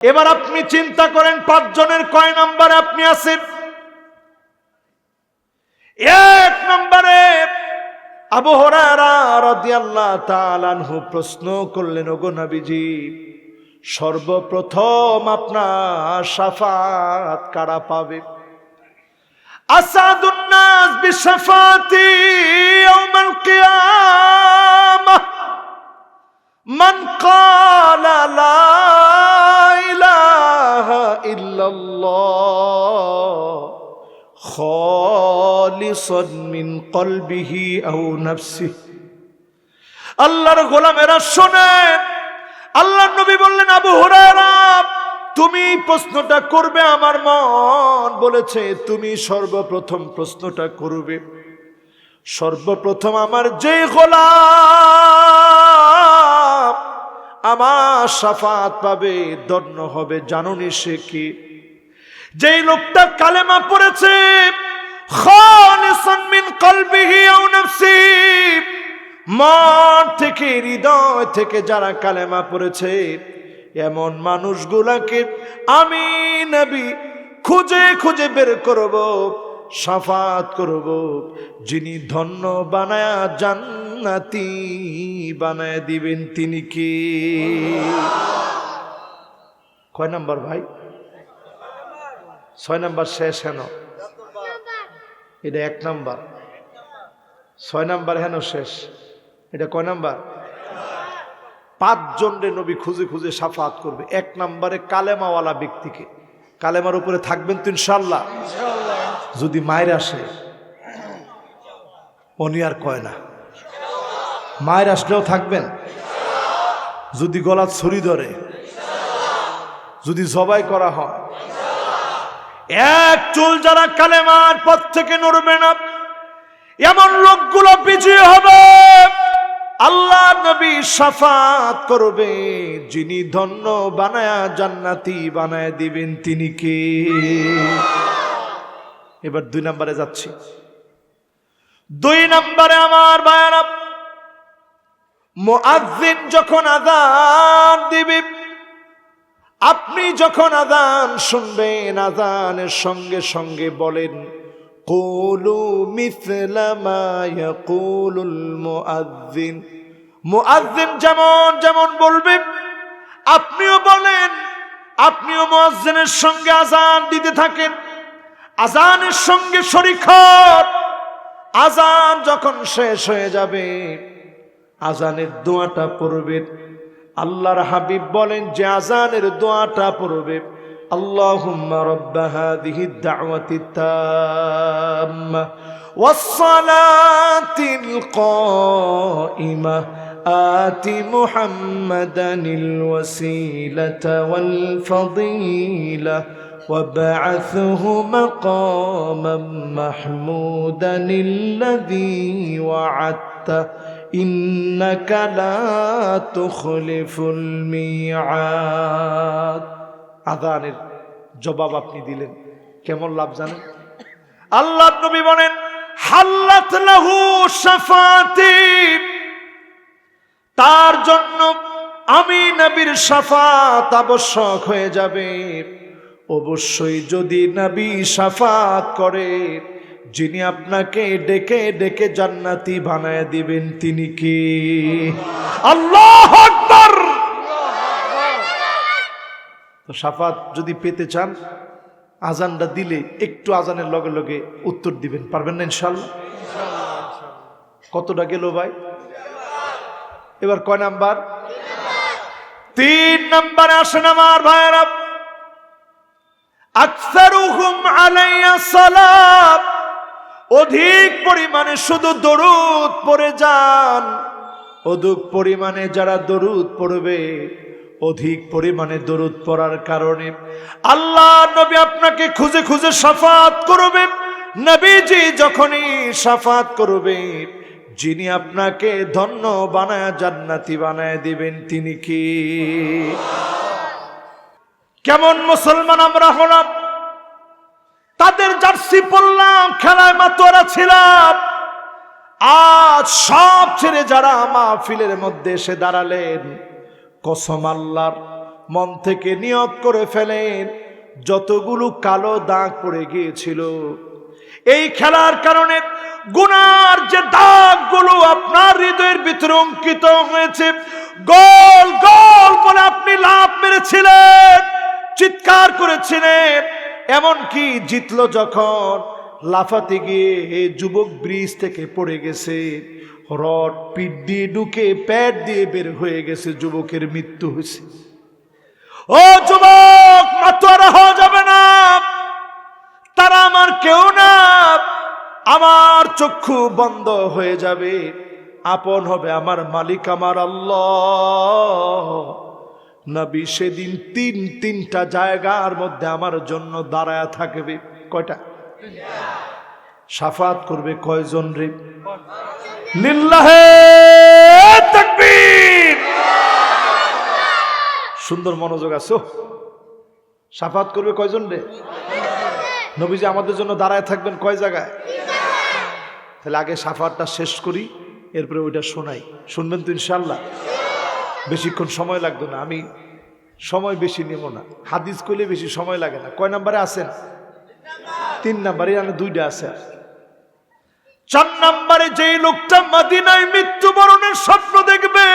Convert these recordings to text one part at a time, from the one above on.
এবার আপনি চিন্তা করেন, পাঁচজনের কয় নাম্বারে আপনি আছেন? এক নম্বরে আবু হরারাহু প্রশ্ন করলেন, ওগো নবীজি, সর্বপ্রথম আপনার সাফাত কারা পাবে? আসাদুন্নাস বিশাফাতি ইয়াউমাল ইলাহা ইল্লাল্লাহ খালিসান মিন কলবিহি আল্লাহর গোলামেরা শোনেন আল্লাহ নবী বললেন, আবু হুরায়রা, তুমি প্রশ্নটা করবে আমার মন। বলেছে, তুমি সর্বপ্রথম প্রশ্নটা করবে। সর্বপ্রথম আমার যে গোলা আমার সাফাত পাবে দন্য হবে। জানুনি সে কি? যেই লোকটা কালেমা পড়েছে মিন থেকে, হৃদয় থেকে যারা কালেমা পড়েছে, এমন মানুষগুলাকে আমি নবী খুঁজে খুঁজে বের করব, সাফাত করব। যিনি ধন্য বানায়া জান্নাতি বানায় দিবেন তিনি কি? কয় নাম্বার ভাই? ছয় নাম্বার শেষ হেন। এটা এক নাম্বার। ছয় নাম্বার হেন শেষ। এটা কয় নাম্বার? পাঁচজন রে নবী খুঁজে খুঁজে সাফাত করবে। এক নাম্বারে কালেমাওয়ালা ব্যক্তিকে। কালেমার উপরে থাকবেন তো ইনশাল্লাহ যদি মায়ের আসে, উনি আর কয় না। মায়ের আসলেও থাকবেন। যদি গলা ছুরি ধরে, যদি জবাই করা হয়। এক চুল যারা কালেমার পথ থেকে নড়বে না, এমন লোকগুলো বিজয়ী হবে। আল্লাহ নবী সাফাত করবে। যিনি ধন্য বানায়া জান্নাতি বানায় দিবেন, তিনি কে? এবার দুই নম্বরে যাচ্ছি। দুই নম্বরে আমার বায়ানা মুআজ্জিন যখন আযান দিবে, আপনি যখন আযান শুনবেন, আযানের সঙ্গে সঙ্গে বলেন, কুলু মিথলা মা ইয়াকুলুল মুআজ্জিন মুআজ্জিন যেমন যেমন বলবেন, আপনিও বলেন, আপনিও মুআজ্জিনের সঙ্গে আজান দিতে থাকেন আজানের সঙ্গে হন। আজান যখন শেষ হয়ে যাবে আজানের দোয়াটা পড়বে আল্লাহর হাবিব বলেন যে আজানের দোয়াটা পড়বে اللهم رب هذه الدعوة التامة والصلاة القائمة آت محمدا الوسيلة والفضيلة وابعثه مقاما محمودا الذي وعدته إنك لا تخلف الميعاد আদানের জবাব আপনি দিলেন কেমন লাভ জানেন আল্লাহ নবী বলেন হাল্লাত লাহু শাফাতি তার জন্য আমি নবীর সাফাত আবশ্যক হয়ে যাবে অবশ্যই যদি নবী সাফাত করে যিনি আপনাকে ডেকে ডেকে জান্নাতি বানায় দিবেন, তিনি কি? আল্লাহ তো সাফাত যদি পেতে চান, আজানটা দিলে একটু আজানের লগে লগে উত্তর দিবেন, পারবেন না ইনশাল্লাহ কতটা গেল ভাই? এবার কয় নাম্বার? তিন নাম্বারে আসেন আমার ভাইয়েরা। আকসারুহুম আলাইয়া সালাত অধিক পরিমাণে শুধু দরুদ পড়ে যান। অধিক পরিমাণে যারা দরুদ পড়বে, অধিক পরিমাণে দরুদ পড়ার কারণে আল্লাহ নবী আপনাকে খুঁজে খুঁজে সাফাত করবে। নবীজি যখনই সাফাত করবে, যিনি আপনাকে ধন্য বানায়, জান্নাতি বানায় দিবেন, তিনি কি? কেমন মুসলমান আমরা হলাম? তাদের জার্সি পড়লাম খেলায় মাতোয়ারা ছিলাম। আজ সব ছেড়ে যারা মাহফিলের মধ্যে এসে দাঁড়ালেন, কসম আল্লাহর মন থেকে নিয়ত করে ফেলেন, যতগুলো কালো দাগ পড়ে গিয়েছিল। এই খেলার কারণে গুনার যে দাগগুলো আপনার হৃদয়ের ভিতরে অঙ্কিত হয়েছে, গোল গোল বলে আপনি লাভ মেরেছিলেন, চিৎকার করেছিলেন। এমন কি জিতলো যখন লাফাতে গিয়ে যুবক ব্রিজ থেকে পড়ে গেছে। রড পিঠ দিয়ে ঢুকে প্যাট দিয়ে বের হয়ে গেছে, যুবকের মৃত্যু হয়েছে। ও যুবক, মাতোয়ারা হওয়া যাবে না। তারা আমার কেউ না। আমার চক্ষু বন্ধ হয়ে যাবে। আপন হবে আমার মালিক, আমার আল্লাহ। নবী সেদিন তিন তিনটা জায়গার মধ্যে আমার জন্য দাঁড়ায় থাকবে। কয়টা? সাফাত করবে কয়জন রে? সুন্দর মনোযোগ আছো? সাফাত করবে কয়জন রে? নবীজি আমাদের জন্য দাঁড়ায় থাকবেন কয় জায়গায়? তাহলে আগে সাফাতটা শেষ করি, এরপরে ওইটা শোনাই। শুনবেন তো ইনশাল্লাহ বেশিক্ষণ সময় লাগতো না, আমি সময় বেশি নেব না। হাদিস করলে বেশি সময় লাগে না। কয় নাম্বারে আছেন? তিন নাম্বারে আমি দুইটা আছে। চার নাম্বারে যেই লোকটা মাদিনায় মৃত্যুবরণের স্বপ্ন দেখবে,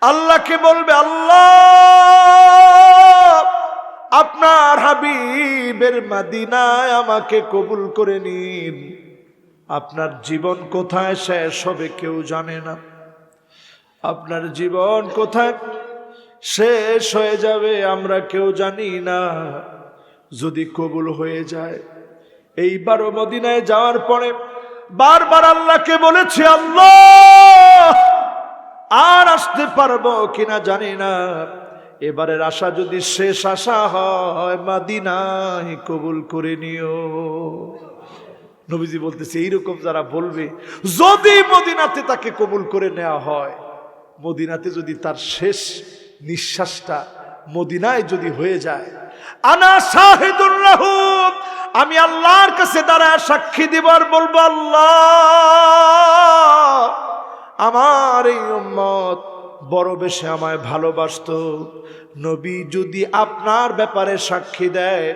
আল্লাহকে বলবে, আল্লাহ, আপনার হাবিবের মাদিনায় আমাকে কবুল করে নিন। আপনার জীবন কোথায় শেষ হবে কেউ জানে না। আপনার জীবন কোথায়? শেষ হয়ে যাবে, আমরা কেউ জানি না। যদি কবুল হয়ে যায়, এইবারও মদিনায় যাওয়ার পরে বারবার আল্লাহকে বলেছি, আল্লাহ, আর আসতে পারব কিনা জানি না। এবারের আশা যদি শেষ আশা হয়, মাদিনায় কবুল করে নিও। নবীজি বলতেছে, এইরকম যারা বলবে, যদি মদিনাতে তাকে কবুল করে নেওয়া হয় মদিনাতে যদি তার শেষ নিঃশ্বাসটা মদিনায় যদি হয়ে যায়। আনা শাহিদুল্লাহ আমি আল্লাহর কাছে দাঁড়ায় সাক্ষী দিবার বলব, আল্লাহ, আমার এই উম্মত বড় বেশি আমায় ভালোবাসত। নবী যদি আপনার ব্যাপারে সাক্ষী দেয়,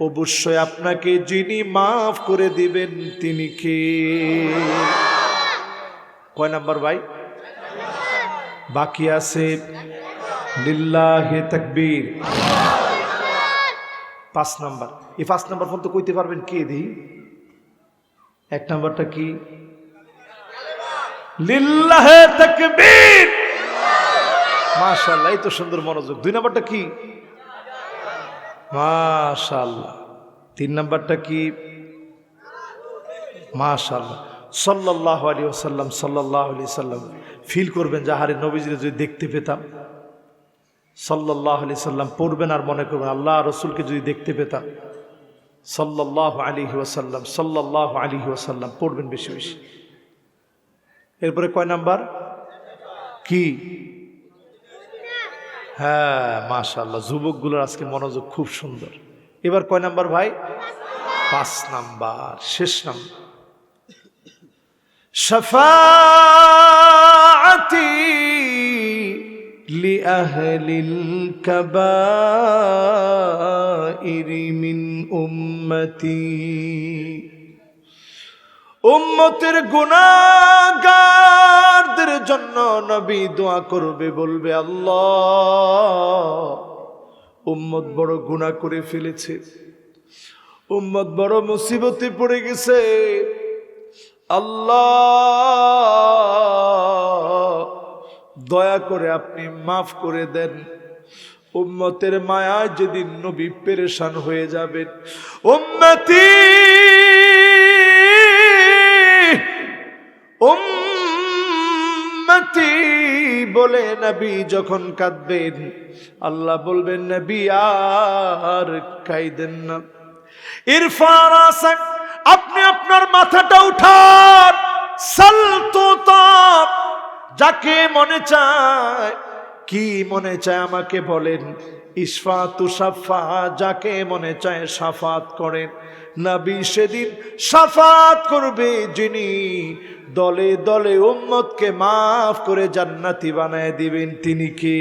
অবশ্যই আপনাকে যিনি মাফ করে দিবেন, তিনি কে? কয় নাম্বার ভাই বাকি আছে লিল্লাহে তাকবীর। পাঁচ নাম্বার। এই পাঁচ নাম্বার ফোন তো কইতে পারবেন কে দিই? এক নাম্বারটা কি? লিল্লাহে তাকবীর। মাশাআল্লাহ, এই তো সুন্দর মনোযোগ। দুই নাম্বারটা কি? মাশাআল্লাহ। তিন নাম্বারটা কি? মাশাআল্লাহ। সাল্লাল্লাহু আলাইহি ওয়াসাল্লাম, সাল্লাল্লাহু আলাইহি সাল্লাম ফিল করবেন যে হারে নবীজিরে যদি দেখতে পেতাম, সাল্লাল্লাহু আলাইহি সাল্লাম পড়বেন আর মনে করবেন, আল্লাহ রসুলকে যদি দেখতে পেতাম, সাল্লাল্লাহু আলাইহি ওয়াসাল্লাম, সাল্লাল্লাহু আলাইহি ওয়াসাল্লাম পড়বেন বেশি বেশি। এরপরে কয় নাম্বার? কি? হ্যাঁ মাশাল্লাহ যুবকগুলোর আজকে মনোযোগ খুব সুন্দর। এবার কয় নাম্বার ভাই? পাঁচ নাম্বার, শেষ নাম্বার। شفاعتي لأهل الكبائر من أمتي উম্মতের গুনাগারদের জন্য নবী দোয়া করবে বলবে আল্লাহ উম্মত বড় গুনাহ করে ফেলেছে উম্মত বড় মুসিবতে পড়ে গেছে আল্লাহ, দয়া করে আপনি মাফ করে দেন। উম্মতের মায়ায় যেদিন নবী পেরেশান হয়ে যাবেন। উম্মতি উম্মতি বলে নবী যখন কাঁদবেন, আল্লাহ বলবেন, নবী, আর কাইদেন না। ইরফান আসাক আপনি আপনার মাথাটা উঠান। সালতো যাকে মনে চায়, কি মনে চায় আমাকে বলেন? ইসফা তুষাফা যাকে মনে চায় সাফাত করেন। নবী সেদিন সাফাত করবে যিনি দলে দলে উম্মতকে মাফ করে জান্নাতি বানায় দিবেন। তিনি কি?